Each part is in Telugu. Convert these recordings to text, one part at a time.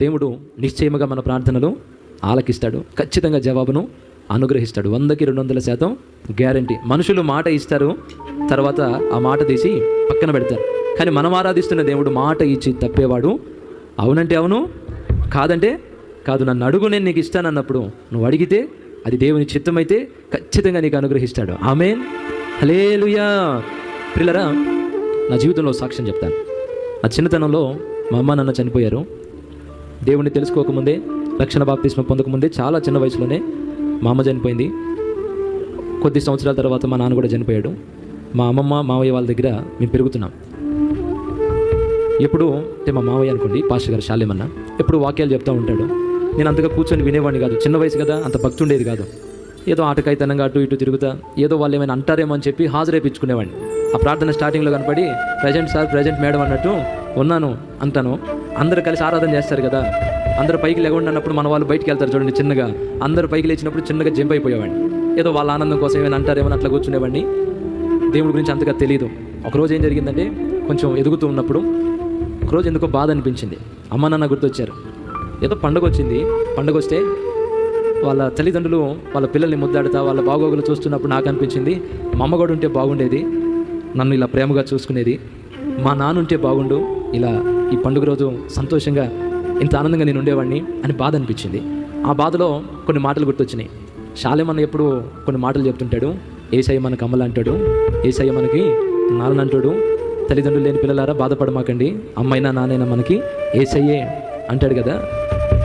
దేవుడు నిశ్చయముగా మన ప్రార్థనలు ఆలకిస్తాడు. ఖచ్చితంగా జవాబును అనుగ్రహిస్తాడు. వందకి రెండు వందల శాతం గ్యారంటీ. మనుషులు మాట ఇస్తారు తర్వాత ఆ మాట తీసి పక్కన పెడతారు. కానీ మనం ఆరాధిస్తున్న దేవుడు మాట ఇచ్చి తప్పేవాడు? అవునంటే అవును? కాదంటే కాదు. నన్ను అడుగు నేను నీకు ఇస్తానన్నప్పుడు నువ్వు అడిగితే అది దేవుని చిత్తమైతే ఖచ్చితంగా నీకు అనుగ్రహిస్తాడు. ఆమెన్. హలేలుయా పిల్లరా నా జీవితంలో సాక్ష్యం చెప్తాను. నా చిన్నతనంలో మా అమ్మ నాన్న చనిపోయారు. దేవుణ్ణి తెలుసుకోకముందే రక్షణ బాప్తిస్మ పొందకముందే చాలా చిన్న వయసులోనే మా అమ్మ చనిపోయింది. కొద్ది సంవత్సరాల తర్వాత మా నాన్న కూడా చనిపోయాడు. మా అమ్మమ్మ మావయ్య వాళ్ళ దగ్గర మేము పెరుగుతున్నాం. ఎప్పుడు అంటే మా మావయ్య అనుకోండి పాస్టర్ గారు శాలేమన్న ఎప్పుడు వాక్యాలు చెప్తూ ఉంటాడు. నేను అంతగా కూర్చొని వినేవాడిని కాదు. చిన్న వయసు కదా అంత భక్తి ఉండేది కాదు. ఏదో ఆటకైతనంగా అటు ఇటు తిరుగుతా ఏదో వాళ్ళు ఏమైనా అంటారేమో అని చెప్పి హాజరేపించుకునేవాడిని. ఆ ప్రార్థన స్టార్టింగ్లో కనపడి ప్రజెంట్ సార్ ప్రజెంట్ మేడం అన్నట్టు ఉన్నాను అంటాను. అందరూ కలిసి ఆరాధన చేస్తారు కదా. అందరూ పైకి లేకుండా అన్నప్పుడు మన వాళ్ళు బయటికి వెళ్తారు చూడండి చిన్నగా. అందరూ పైకి లేచినప్పుడు చిన్నగా జంప్ అయిపోయేవాడిని. ఏదో వాళ్ళ ఆనందం కోసం ఏమైనా అంటారేమో అట్లా కూర్చునేవాడిని. దేవుడి గురించి అంతగా తెలియదు ఒకరోజు ఏం జరిగిందంటే కొంచెం ఎదుగుతూ ఉన్నప్పుడు ఒకరోజు ఎందుకో బాధ అనిపించింది. అమ్మ నాన్న గుర్తొచ్చారు. ఏదో పండగ వచ్చింది. పండగ వస్తే వాళ్ళ తల్లిదండ్రులు వాళ్ళ పిల్లల్ని ముద్దాడుతా వాళ్ళ బాగోగులు చూస్తున్నప్పుడు నాకు అనిపించింది మా అమ్మ కూడా ఉంటే బాగుండేది నన్ను ఇలా ప్రేమగా చూసుకునేది మా నాన్న ఉంటే బాగుండు ఇలా ఈ పండుగ రోజు సంతోషంగా ఇంత ఆనందంగా నేను ఉండేవాడిని అని బాధ అనిపించింది. ఆ బాధలో కొన్ని మాటలు గుర్తొచ్చినాయి. శాలేమన్న ఎప్పుడు కొన్ని మాటలు చెప్తుంటాడు ఏసయ్య మనకు అమ్మలు అంటాడు ఏసయ్య మనకి నాన్న అంటాడు తల్లిదండ్రులు లేని పిల్లలారా బాధపడమాకండి అమ్మైనా నాన్నైనా మనకి ఏసయ్యే అంటాడు కదా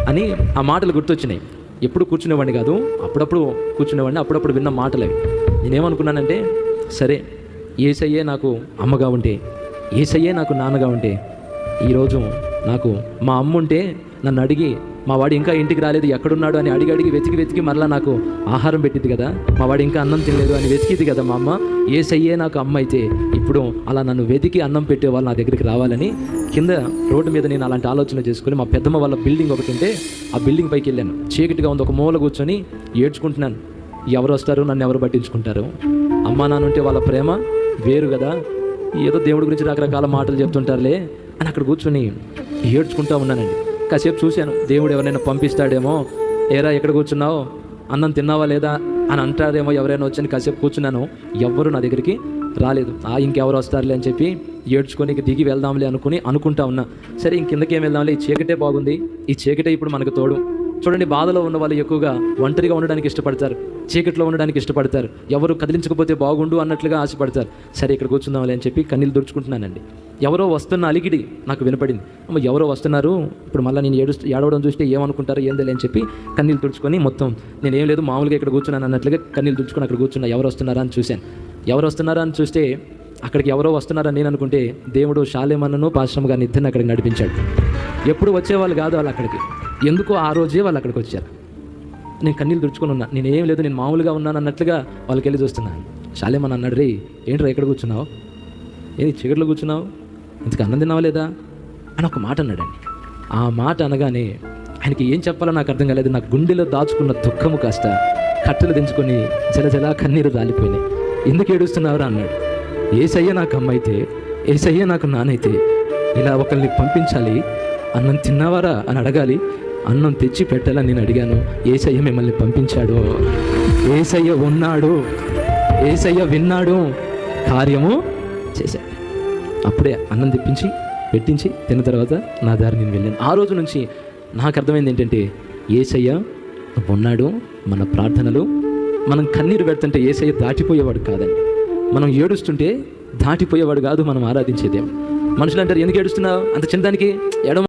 అని ఆ మాటలు గుర్తొచ్చినాయి. ఎప్పుడు కూర్చునేవాడిని కాదు అప్పుడప్పుడు కూర్చునేవాడిని అప్పుడప్పుడు విన్న మాటలే. నేనేమనుకున్నానంటే సరే ఏసయ్యే నాకు అమ్మగా ఉంటే ఏసయ్యే నాకు నాన్నగా ఉంటే ఈరోజు నాకు మా అమ్మ ఉంటే నన్ను అడిగి మా వాడు ఇంకా ఇంటికి రాలేదు ఎక్కడున్నాడు? అని అడిగి అడిగి వెతికి వెతికి మరలా నాకు ఆహారం పెట్టింది కదా. మా వాడు ఇంకా అన్నం తినలేదు అని వెతికింది కదా మా అమ్మ. ఏసయ్యే నాకు అమ్మ అయితే ఇప్పుడు అలా నన్ను వెతికి అన్నం పెట్టే వాళ్ళు నా దగ్గరికి రావాలని కింద రోడ్డు మీద నేను అలాంటి ఆలోచన చేసుకుని మా పెద్దమ్మ వాళ్ళ బిల్డింగ్ ఒకటి ఉంటే ఆ బిల్డింగ్ పైకి వెళ్ళాను. చీకటిగా ఉంది ఒక మూల కూర్చొని ఏడ్చుకుంటున్నాను. ఎవరు వస్తారు? నన్ను ఎవరు పట్టించుకుంటారు? అమ్మ నానుంటే వాళ్ళ ప్రేమ వేరు కదా. ఏదో దేవుడి గురించి రకరకాల మాటలు చెప్తుంటారులే అని అక్కడ కూర్చొని ఏడ్చుకుంటూ ఉన్నానండి. కాసేపు చూశాను. దేవుడు ఎవరైనా పంపిస్తాడేమో ఏరా ఎక్కడ కూర్చున్నావు? అన్నం తిన్నావా లేదా? అని అంటారేమో ఎవరైనా వచ్చని కాసేపు కూర్చున్నాను. ఎవ్వరు నా దగ్గరికి రాలేదు. ఆ ఇంకెవరు వస్తారులే అని చెప్పి ఏడ్చుకొని ఇక దిగి వెళ్దాంలే అనుకుని అనుకుంటా ఉన్నా. సరే ఇంకెందుకేం వెళ్దాంలే? ఈ చీకటే బాగుంది. ఈ చీకటే ఇప్పుడు మనకు తోడు. చూడండి బాధలో ఉన్న వాళ్ళు ఎక్కువగా ఒంటరిగా ఉండడానికి ఇష్టపడతారు. చీకట్లో ఉండడానికి ఇష్టపడతారు. ఎవరు కదిలించకపోతే బాగుండు అన్నట్లుగా ఆశపడతారు. సరే ఇక్కడ కూర్చుందాంలే అని చెప్పి కన్నీళ్ళు దుడుచుకుంటున్నానండి. ఎవరో వస్తున్న అలిగిడి నాకు వినపడింది. అమ్మ ఎవరో వస్తున్నారు? ఇప్పుడు మళ్ళీ నేను ఏడు ఏడవడం చూస్తే ఏమనుకుంటారో ఏం తెలియని చెప్పి కన్నీళ్ళు తుడుచుకొని మొత్తం నేను ఏం లేదు మామూలుగా ఇక్కడ కూర్చున్నాను అన్నట్లుగా కన్నీళ్ళు తుడుచుకొని అక్కడ కూర్చున్నా ఎవరు వస్తున్నారా అని చూశాను. ఎవరు వస్తున్నారా అని చూస్తే అక్కడికి ఎవరో వస్తున్నారని నేను అనుకుంటే దేవుడు శాలేమన్నను పాశ్రమ గారిని ఇద్దరిని అక్కడికి నడిపించాడు. ఎప్పుడు వచ్చేవాళ్ళు కాదు వాళ్ళు అక్కడికి. ఎందుకో ఆ రోజే వాళ్ళు అక్కడికి వచ్చారు. నేను కన్నీళ్ళు దుడుచుకొని ఉన్నా. నేను ఏం లేదు నేను మామూలుగా ఉన్నాను అన్నట్లుగా వాళ్ళకి వెళ్ళి చూస్తున్నాను శాలేమన్ అన్నాడు రే ఏంట్రా ఎక్కడ కూర్చున్నావు? ఏది చీకట్లో కూర్చున్నావు? ఇంతకు అన్నం తిన్నావా లేదా? అని ఒక మాట అన్నాడండి. ఆ మాట అనగానే ఆయనకి ఏం చెప్పాలో నాకు అర్థం కాలేదు. నా గుండెలో దాచుకున్న దుఃఖము కాస్త కట్టెలు దించుకొని జలజల కన్నీరు రాలిపోయినాయి. ఎందుకు ఏడుస్తున్నావురా? అన్నాడు. ఏసయ్య నాకు అమ్మైతే ఏసయ్య నాకు నానైతే ఇలా ఒకరిని పంపించాలి అన్నం తిన్నావారా? అని అడగాలి. అన్నం తెచ్చి పెట్టాలని నేను అడిగాను. ఏసయ్య మిమ్మల్ని పంపించాడు. ఏసయ్య ఉన్నాడు. ఏసయ్య విన్నాడు. కార్యము చేశాడు అప్పుడే అన్నం తెప్పించి పెట్టించి తిన్న తర్వాత నా దారి నేను వెళ్ళాను. ఆ రోజు నుంచి నాకు అర్థమైంది ఏంటంటే ఏసయ్య ఉన్నాడు. మన ప్రార్థనలు మనం కన్నీరు పెడుతుంటే ఏసయ్య దాటిపోయేవాడు కాదండి. మనం ఏడుస్తుంటే దాటిపోయేవాడు కాదు మనం ఆరాధించేదేం మనుషులు అంటారు ఎందుకు ఏడుస్తున్నావు? అంత చిన్నదానికి ఎడమ